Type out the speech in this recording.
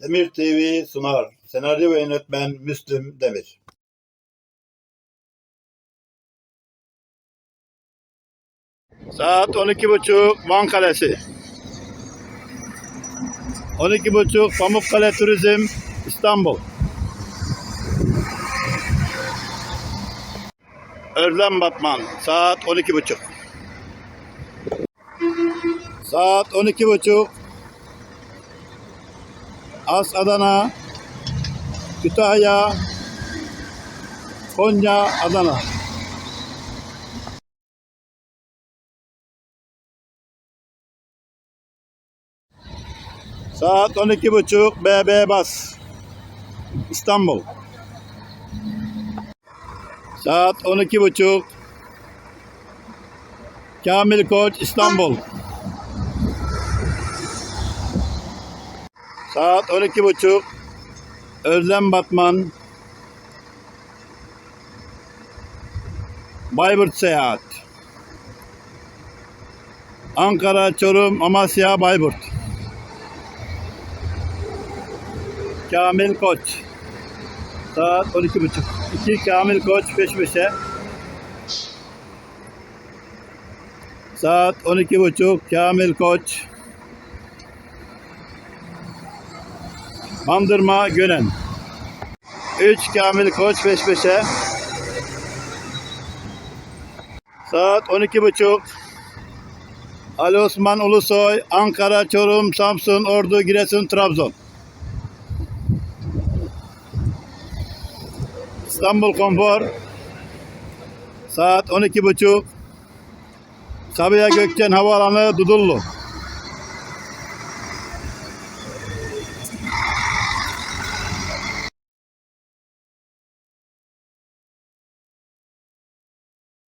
Demir TV sunar. Senaryo ve yönetmen Müslüm Demir. Saat 12.30 Van Kalesi. 12.30 Pamukkale Turizm İstanbul. Özlem Batman saat 12.30. Saat 12.30 As Adana Kütahya Konya Adana. Saat 12.30 BB Bas. İstanbul. Saat 12.30 Kamil Koç İstanbul Saat 12.30 Özlem Batman. Bayburt Seyahat. Ankara, Çorum, Amasya, Bayburt. Kamil Koç. Saat 12.30 İki Kamil Koç peş peşe. Saat 12.30 Kamil Koç Bandırma Gönen. 3 Kamil Koç peş peşe Saat 12.30 Ali Osman Ulusoy Ankara, Çorum, Samsun, Ordu, Giresun, Trabzon. İstanbul Konfor. Saat 12.30 Sabiha Gökçen Havaalanı Dudullu